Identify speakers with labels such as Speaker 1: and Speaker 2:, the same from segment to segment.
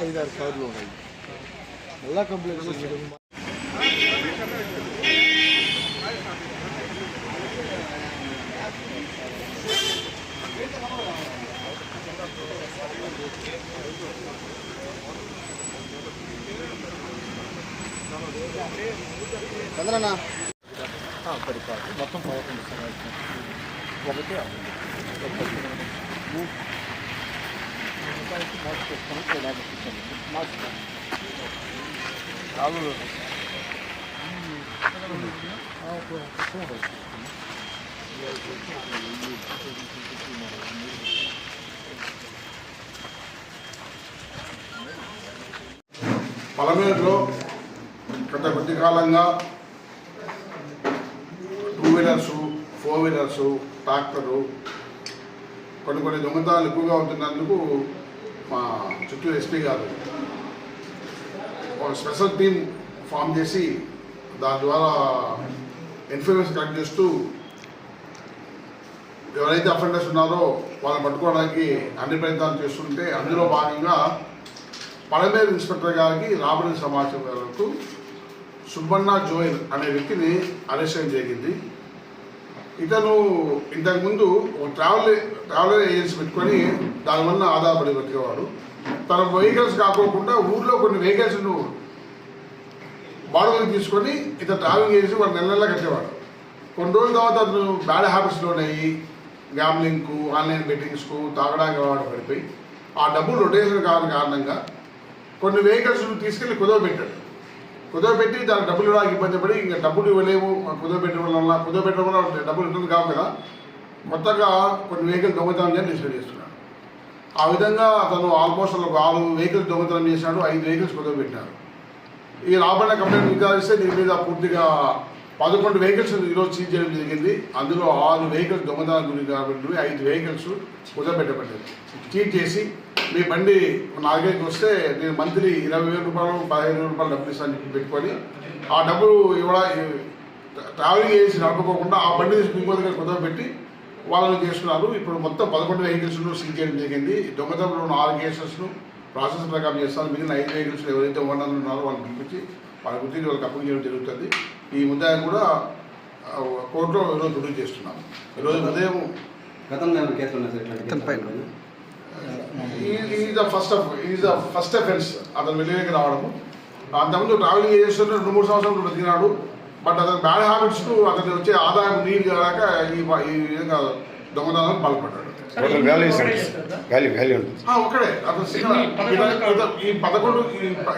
Speaker 1: ఐదారు కార్లు ఉన్నాయి. మళ్ళా కంప్లైంట్ చంద్రనా పది కార్లు మొత్తం పదకొండు సార్ ఒకటి
Speaker 2: పలమేరులో గత కొద్ది కాలంగా two wheelers four wheelers tractor కొన్ని కొన్ని దొంగతనాలు ఎక్కువగా ఉంటున్నందుకు మా చుట్టూ ఎస్పీ గారు ఒక స్పెషల్ టీం ఫామ్ చేసి దాని ద్వారా ఇన్ఫర్మేషన్ కలెక్ట్ చేస్తూ ఎవరైతే అఫెండర్స్ ఉన్నారో వాళ్ళని పట్టుకోవడానికి అన్ని ప్రయత్నాలు చేస్తుంటే అందులో భాగంగా పడమేరు ఇన్స్పెక్టర్ గారికి రాబడిన సమాచారం మేరకు సుబ్బన్న జోయల్ అనే వ్యక్తిని అరెస్ట్ జరిగింది. ఇతను ఇంతకుముందు ఒక ట్రావెల్ ట్రావెల్ ఏజెన్సీ పెట్టుకొని దానివల్ల ఆధారపడి బతికేవాడు తన వెహికల్స్ కాకోకుండా ఊర్లో కొన్ని వెహికల్స్ను బాడుగలు తీసుకొని ఇతను ట్రావెలింగ్ చేసి వాడు నెల నెలలా కట్టేవాడు. కొన్ని రోజుల తర్వాత అతను బ్యాడ్ హ్యాబిట్స్లోనే అయ్యి గ్యామ్లింగ్కు ఆన్లైన్ బెట్టింగ్స్కు తాగడానికి వాడు పడిపోయి ఆ డబ్బులు రొటేషన్ కావడం కారణంగా కొన్ని వెహికల్స్ తీసుకెళ్ళి కుదవబెట్టాడు కుదవబెట్టి దాని దానికి డబ్బులు ఇవ్వడానికి ఇబ్బంది పడి ఇంకా డబ్బులు ఇవ్వలేము కుదవబెట్టడం వల్ల కుదవబెట్టడం వల్ల డబ్బులు ఉంటుంది కావు కదా. మొత్తంగా కొన్ని వెహికల్ దొంగతనం చేసి డిసైడ్ చేస్తున్నాడు ఆ విధంగా అతను ఆల్మోస్ట్ ఒక ఆరు వెహికల్స్ దొంగతనం చేశాడు ఐదు వెహికల్స్ కుదవ పెట్టారు. ఈ రాబడిన కంప్లైంట్ విచారిస్తే దీని మీద పూర్తిగా పదకొండు వెహికల్స్ ఈరోజు సీజ్ చేయడం జరిగింది. అందులో ఆరు వెహికల్స్ దొంగతనం గురి కాబట్టి ఐదు వెహికల్స్ కుదరబెట్టబడ్డాయి. చీట్ చేసి మీ బండి నాలుగైదుకి వస్తే నేను మంత్లీ ఇరవై వేల రూపాయలు పదిహేను వేల రూపాయలు డబ్బులు ఇస్తాను చెప్పి పెట్టుకొని ఆ డబ్బులు ఇవ్వడా ట్రావెలింగ్ చేసి నడపకోకుండా ఆ బండి తీసుకుని ఇంకో దగ్గర కుదరబెట్టి వాళ్ళని చేసుకున్నారు ఇప్పుడు మొత్తం పదకొండు వెహికల్స్ను సీజ్ చేయడం జరిగింది దొంగతనంలో ఉన్న ఆరు కేసెస్ను ప్రాసెస్ ప్రకారం చేస్తాను మిగిలిన ఐదు వెహికల్స్ ఎవరైతే ఓనర్లు ఉన్నారో వాళ్ళని పిలిపించి వాళ్ళ గురించి వాళ్ళకి అప్పు చేయడం జరుగుతుంది. ఈ ముద్దాయి కూడా కోర్టులో ఈరోజు రుజువు చేస్తున్నాం ఈరోజు ఉదయం
Speaker 3: గతంలో?
Speaker 2: Is the first of is the first offence అతను వెలుగులోకి రావడము. అంతకుముందు ట్రావెలింగ్ చేస్తుంటే రెండు మూడు సంవత్సరాలు బతికినాడు. బట్ అతని బ్యాడ్ హ్యాబిట్స్ అతనికి వచ్చే ఆదాయం నీరు కాక ఈ ఈ విధంగా దొంగతనాలకు పాల్పడ్డాడు. ఒక్కడే. అతను ఈ పదకొండు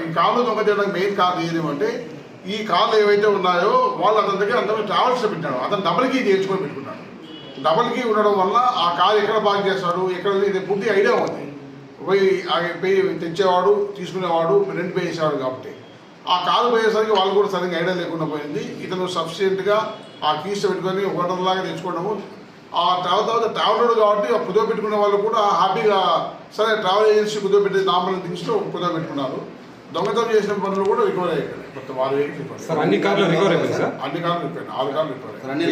Speaker 2: ఈ కార్లు దొంగ చేయడానికి మెయిన్ కారణం ఏదేమంటే ఈ కార్లు ఏవైతే ఉన్నాయో వాళ్ళు అతని దగ్గర అంత ట్రావెల్స్ పెట్టాడు అతను డబుల్ కీ చేర్చుకొని పెట్టుకున్నాడు. డబుల్ కీ ఉండడం వల్ల ఆ కార్ ఎక్కడ పార్క్ చేస్తాడు ఎక్కడ ఇది పూర్తి ఐడియా ఉంది. పోయి ఆ పే తెచ్చేవాడు తీసుకునేవాడు రెంట్ పే చేసేవాడు కాబట్టి. ఆ కారు పోయేసరికి వాళ్ళు కూడా సరిగ్గా ఐడియా లేకుండా పోయింది. ఇతను సఫిషియెంట్గా ఆ కీస్ పెట్టుకొని హోటల్ లాగా తెచ్చుకోవడము. ఆ తర్వాత తర్వాత ట్రావెలర్ కాబట్టి ఆ కుదువ పెట్టుకునే వాళ్ళు కూడా హ్యాపీగా సరే ట్రావెల్ ఏజెన్సీ కుదువ పెట్టి నార్మల్ థింగ్స్లో కుదువ పెట్టుకున్నారు. దొంగతనం చేసిన పనులు కూడా రికవర్ అయ్యాయి. మొత్తం రికవర్
Speaker 4: సార్ అన్ని కార్లు రికవర్ అయిపోయింది సార్?
Speaker 2: అన్ని కార్లు రికవర్ ఆరు కార్లు రికవర్
Speaker 3: అన్ని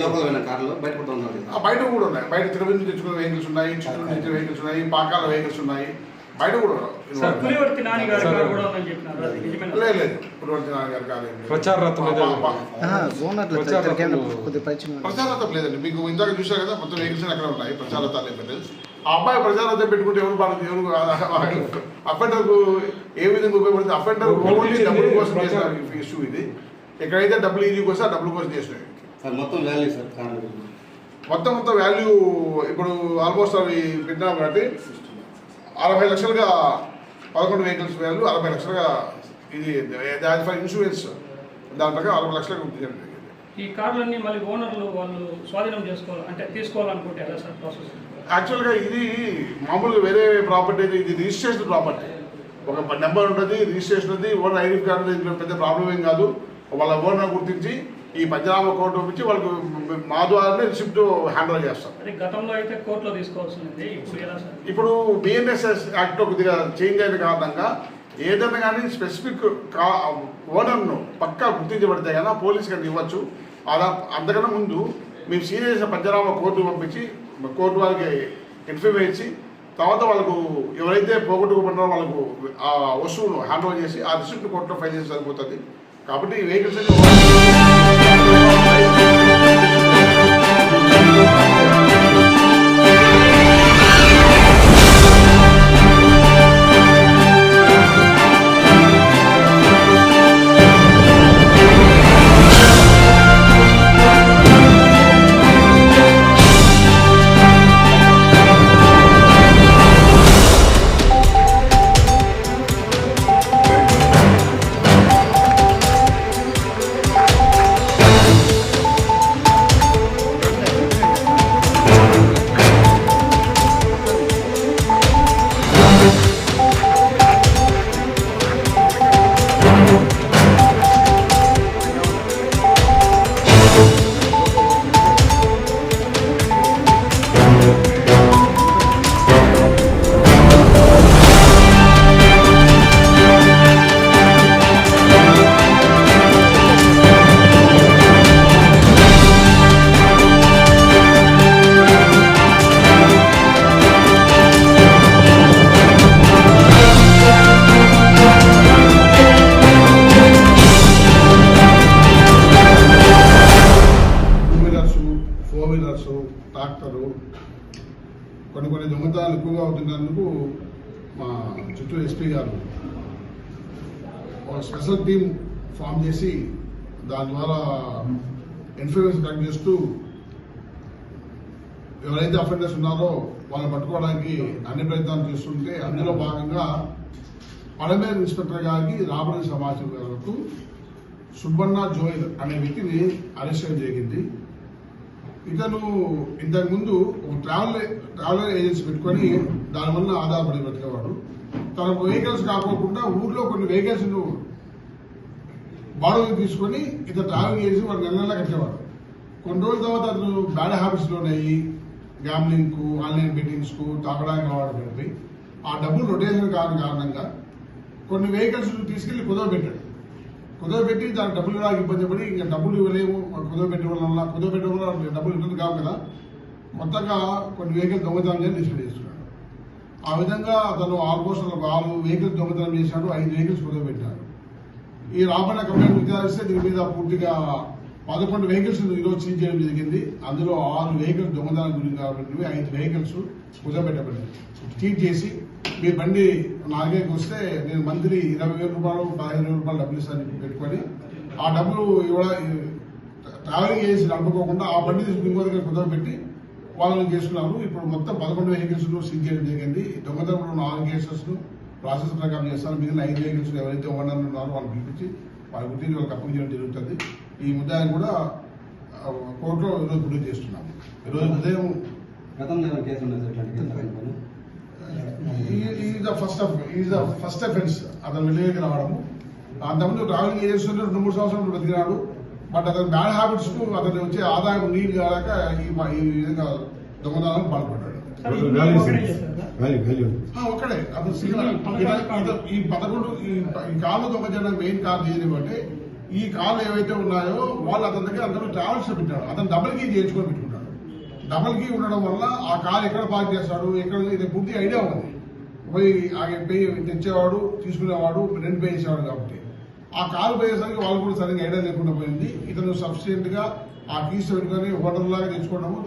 Speaker 3: కార్లు బయట కూడా ఉన్నారు
Speaker 2: ఆ బయట కూడా ఉన్నాయి. బయట తిరుపతి నుంచి తెచ్చుకున్న వెహికల్స్ ఉన్నాయి చిత్తూరు నుంచి వెహికల్స్ ఉన్నాయి పాకాల వెహికల్స్ ఉన్నాయి. బయట కూడా
Speaker 4: సార్,
Speaker 5: పులివర్తి కూడా ఉందని చెప్పినారు?
Speaker 2: లేదు లేదు.
Speaker 4: ప్రచార రథం మీద
Speaker 2: పా- పా-
Speaker 1: ఓనర్లు
Speaker 4: వచ్చారు
Speaker 1: ఇక్కడికి ఏమైనా
Speaker 4: అప్పుడు.
Speaker 1: కొద్దిగా పరిచయం
Speaker 2: ప్రచారతం లేదండి. మీకు ఇందాక చూశారు కదా మొత్తం వెహికల్స్ అక్కడ ఉన్నాయి ప్రచారతాలు ఏం ఆ అబ్బాయి ప్రచారతం పెట్టుకుంటే ఎవరు బాగా ఎవరు అఫెండర్కు ఏ విధంగా ఉపయోగపడుతుంది? అఫెండర్ ఓన్లీ డబ్బుల కోసం చేసిన ఇష్యూ ఇది. ఎక్కడైతే డబ్బులు ఈజీ కోసం ఆ డబ్బుల కోసం చేసినవి
Speaker 3: సార్ మొత్తం వాల్యూ సార్
Speaker 2: మొత్తం మొత్తం వాల్యూ ఇప్పుడు ఆల్మోస్ట్ అవి పెట్టినాం కాబట్టి అరవై లక్షలుగా పదకొండు వెహికల్స్ వాల్యూ అరవై లక్షలుగా ఇది దాని ఫర్ ఇన్సూరెన్స్. దాని ప్రకారం అరవై లక్షలకు జరిగింది
Speaker 5: ఈ కార్లన్నీ మళ్ళీ ఓనర్లు వాళ్ళు స్వాధీనం చేసుకోవాలి అంటే తీసుకోవాలనుకుంటే ఎలా సార్ ప్రాసెస్
Speaker 2: యాక్చువల్గా ఇది మామూలుగా వేరే ప్రాపర్టీ అయితే ఇది రిజిస్ట్రేషన్ ప్రాపర్టీ. ఒక నెంబర్ ఉంటుంది రిజిస్ట్రేషన్ ఉంది ఓనర్ ఐడి కార్డు ఇందులో పెద్ద ప్రాబ్లం ఏం కాదు. వాళ్ళ ఓనర్ గుర్తించి ఈ పంచనామా కోర్టు పంపించి వాళ్ళకు మా ద్వారానే రిసిప్ట్ హ్యాండిల్ చేస్తాం.
Speaker 5: గతంలో అయితే కోర్టులో తీసుకోవాల్సింది ఇప్పుడు
Speaker 2: బిఎన్ఎస్ఎస్ యాక్ట్ కొద్దిగా చేంజ్ అయిన కారణంగా ఏదైనా కానీ స్పెసిఫిక్ కా ఓనర్ను పక్కా గుర్తించబడితే కనుక పోలీస్ కానీ ఇవ్వచ్చు. అలా అంతకన్నా ముందు మేము సీరియస్ పంచనామా కోర్టు పంపించి కోర్టు వాళ్ళకి ఇన్ఫర్మ్ ఇచ్చి తర్వాత వాళ్ళకు ఎవరైతే పోగొట్టుకోబడ్డారో వాళ్ళకు ఆ వస్తువును హ్యాండ్ ఓవర్ చేసి ఆ రిసిప్ట్ కోర్టులో ఫైల్ చేసి సరిపోతుంది. కాబట్టి ఈ వెహికల్స్ టూ కొన్ని కొన్ని దొంగతనాలు ఎక్కువగా అవుతున్నందుకు మా చిత్తూరు ఎస్పీ గారు ఒక స్పెషల్ టీం ఫామ్ చేసి దాని ద్వారా ఇన్ఫ్లుయెన్స్ కలెక్ట్ చేస్తూ ఎవరైతే అఫెండర్స్ ఉన్నారో వాళ్ళని పట్టుకోవడానికి అన్ని ప్రయత్నాలు చేస్తుంటే అందులో భాగంగా పడమేరు ఇన్స్పెక్టర్ గారికి రాబడి సమాచారం మేరకు సుబ్బన్న జోయల్ అనే వ్యక్తిని అరెస్ట్ చేయడం జరిగింది. ఇతను ఇంతకుముందు ఒక ట్రావెల్ ట్రావెలర్ ఏజెన్సీ పెట్టుకొని దానివల్ల ఆధారపడి బతికేవాడు తన వెహికల్స్ కాకోకుండా ఊర్లో కొన్ని వెహికల్స్ బాడీలు తీసుకొని ఇతను ట్రావెలింగ్ చేసి వాడు నెల నెల కట్టేవాడు. కొన్ని రోజుల తర్వాత అతను బ్యాడ్ హ్యాబిట్స్ లోనయ్యి గ్యాంబ్లింగ్కు ఆన్లైన్ బెట్టింగ్స్కు తాగడానికి అలవాటు పడిపోయి ఆ డబ్బులు రొటేషన్ కాని కారణంగా కొన్ని వెహికల్స్ తీసుకెళ్ళి కుదవ పెట్టాడు కుదరబెట్టి దానికి డబ్బులు ఇవ్వడానికి ఇబ్బంది పడి ఇంకా డబ్బులు ఇవ్వలేము. కుదవ వల్ల కుదవ వల్ల డబ్బులు ఇబ్బంది కావు కదా. మొత్తంగా కొన్ని వెహికల్ దొంగతనం చేసి డిసైడ్ చేస్తున్నాడు. ఆ విధంగా అతను ఆల్మోస్ట్ ఒక ఆరు వెహికల్స్ దొంగతనం చేశాడు ఐదు వెహికల్స్ కుదరబెట్టాడు. ఈ రాబడిన కంప్లైంట్ విచారిస్తే దీని మీద పూర్తిగా పదకొండు వెహికల్స్ ఈరోజు సీజ్ చేయడం జరిగింది. అందులో ఆరు వెహికల్స్ దొంగతనం గురించి కాబట్టి ఐదు వెహికల్స్ కుదరబెట్టబడింది సీజ్ చేసి మీ బండి నాలుగైదుకి వస్తే నేను మంత్లీ ఇరవై వేల రూపాయలు పదిహేను వేల రూపాయలు డబ్బులు ఇస్తాను పెట్టుకొని ఆ డబ్బులు ఇవ్వడం ట్రావెలింగ్ చేసి నడుపుకోకుండా ఆ బండి తీసుకుని ఇంకో దగ్గర కుదరబెట్టి వాళ్ళని చేస్తున్నారు ఇప్పుడు మొత్తం పదకొండు వెహికల్స్ సీజ్ చేయడం జరిగింది. దొంగతనంలో నాలుగు కేసెస్ ప్రాసెస్ ప్రకారం చేస్తారు. మిగిలిన ఐదు వెహికల్స్ ఎవరైతే ఓనర్లు ఉన్నారో వాళ్ళు పిలిపించి వాళ్ళ గురించి వాళ్ళకి అప్పగించడం జరుగుతుంది. ఈ ముద్దాన్ని కూడా కోర్టులో ఈరోజు గుడి చేస్తున్నాం ఈరోజు ఉదయం
Speaker 3: గతంలో case
Speaker 2: is the first is the first offence అతను వెళ్ళేకి రావడము. అంతకుముందు ట్రావెలింగ్ చేస్తుంటే రెండు మూడు సంవత్సరాలు బతికినాడు. బట్ అతని బ్యాడ్ హ్యాబిట్స్కు అతను వచ్చే ఆదాయం నీరు కాక ఈ విధంగా దొంగతనాలకు పాల్పడ్డాడు. ఒక్కడే అతను ఈ పదకొండు ఈ కార్లు దొంగతనం మెయిన్ కార్ ఏదంటే ఈ కార్లు ఏవైతే ఉన్నాయో వాళ్ళు అతని దగ్గర అందరూ ట్రావెల్స్ పెట్టాడు అతను డబుల్ కీ చేయించుకొని డబుల్ కీ ఉండడం వల్ల ఆ కార్ ఎక్కడ పార్క్ చేస్తాడు ఎక్కడ ఇది పూర్తి ఐడియా ఉంది. పోయి ఆ పే తెచ్చేవాడు తీసుకునేవాడు రెంట్ పే చేసేవాడు కాబట్టి. ఆ కారు పోయేసరికి వాళ్ళు కూడా సరిగ్గా ఐడియా లేకుండా పోయింది. ఇతను సఫిషియెంట్గా ఆ కీస్ పెట్టుకొని హోటల్ లాగా తెచ్చుకోవడము.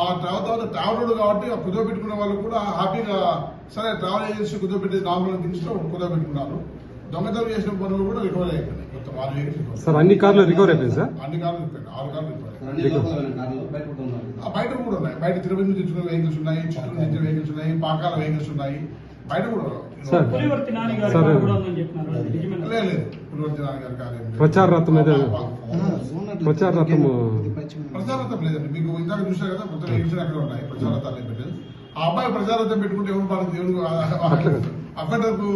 Speaker 2: ఆ తర్వాత ట్రావెల్ కాబట్టి ఆ కుదో పెట్టుకునే వాళ్ళు కూడా హ్యాపీగా సరే ట్రావెల్ ఏజెన్సీ కుదో పెట్టి నార్మల్ దించుతూ కుదో పెట్టుకున్నారు. దొంగతనం చేసిన పనులు కూడా రికవర్ అయిపోయినాయి. మొత్తం ఆరు వెహికల్స్ recover.
Speaker 4: సార్ అన్ని కార్లు రికవర్ అయిపోయింది సార్?
Speaker 2: అన్ని కార్లు రికవర్ ఆరు కార్లు రికవర్
Speaker 3: బయట కూడా
Speaker 2: ఉన్నాయి. బయట తిరుపతి నుంచి తెచ్చుకున్న వెహికల్స్ ఉన్నాయి చిత్తూరు నుంచి వెహికల్స్ ఉన్నాయి పాకాల వెహికల్స్ ఉన్నాయి. బయట కూడా.
Speaker 5: పులివర్తి నాని గారి.
Speaker 4: ప్రచార రథం ప్రచార
Speaker 2: లేదండి. మీకు ఇందాక చూసారు కదా మొత్తం వెహికల్స్ అక్కడ ఉన్నాయి ఏం పెట్టలేదు. ఆ అబ్బాయి ప్రచారతం పెట్టుకుంటే ఎవరు వాళ్ళకి దేవుడు
Speaker 4: అట్లా.
Speaker 2: అఫెండర్కు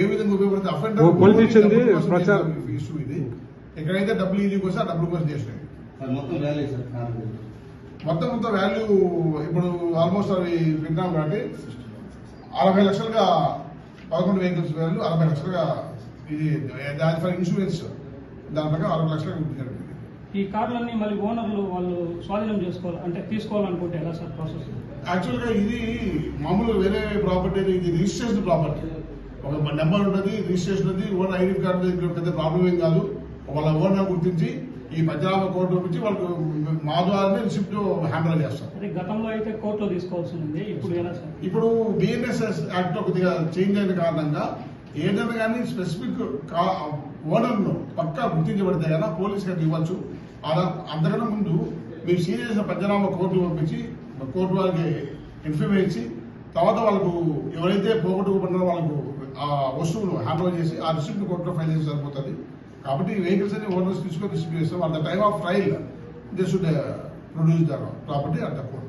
Speaker 2: ఏ విధంగా ఉపయోగపడుతుంది? అఫెండర్
Speaker 4: ప్రచారం.
Speaker 2: ఇష్యూ ఇది. ఎక్కడైతే డబ్బులు ఈజీ వస్తే ఆ డబ్బులు కోసం చేసినాయి.
Speaker 3: సార్ మొత్తం వాల్యూ సార్
Speaker 2: మొత్తం మొత్తం వాల్యూ ఇప్పుడు ఆల్మోస్ట్ అవి విన్నాం కాబట్టి అరవై లక్షలుగా పదకొండు వెహికల్స్ వాల్యూ అరవై లక్షలుగా ఇది దాని ఫర్ ఇన్సూరెన్స్ దాని ప్రకారం అరవై లక్షలుగా జరిగింది.
Speaker 5: ఈ కార్లన్నీ మళ్ళీ ఓనర్లు వాళ్ళు స్వాధీనం చేసుకోవాలి అంటే తీసుకోవాలనుకుంటే ఎలా సార్ ప్రాసెస్
Speaker 2: యాక్చువల్గా ఇది మామూలు వేరే ప్రాపర్టీ ఇది రిజిస్ట్రేషన్ ప్రాపర్టీ ఒక నెంబర్ ఉంటుంది రిజిస్ట్రేషన్ ఉంది ఓనర్ ఐడి కార్డు పెద్ద ప్రాబ్లం ఏం కాదు. వాళ్ళ ఓనర్ గుర్తించి ఈ పంచనామ కోర్టు గురించి వాళ్ళకు మా ద్వారానే రిసిప్ట్ హ్యాండిల్ చేస్తాం
Speaker 5: అదే గతంలో అయితే కోర్టులో తీసుకోవాల్సి ఉంది. ఇప్పుడు
Speaker 2: బిఎన్ఎస్ఎస్ యాక్ట్ కొద్దిగా చేంజ్ అయిన కారణంగా ఏదైనా కానీ స్పెసిఫిక్ ఓనర్ను పక్కా గుర్తించబడితే కదా పోలీస్ గారికి ఇవ్వచ్చు. అలా అంతకన్నా ముందు మీరు సీరియస్ పంచనామా కోర్టు పంపించి కోర్టు వారికి ఇన్ఫర్మేషన్ ఇచ్చి తర్వాత వాళ్ళకు ఎవరైతే పోగొట్టుకున్నారో వాళ్ళకు ఆ వస్తువులు హ్యాండ్ చేసి ఆ రిసిప్ట్ కోర్టులో ఫైల్ చేసి సరిపోతుంది. కాబట్టి ఈ వెహికల్స్ అన్ని ఓనర్స్ తీసుకొని డిస్ట్రిబ్యూట్ చేస్తాం. At the time of trial they should produce the property at the court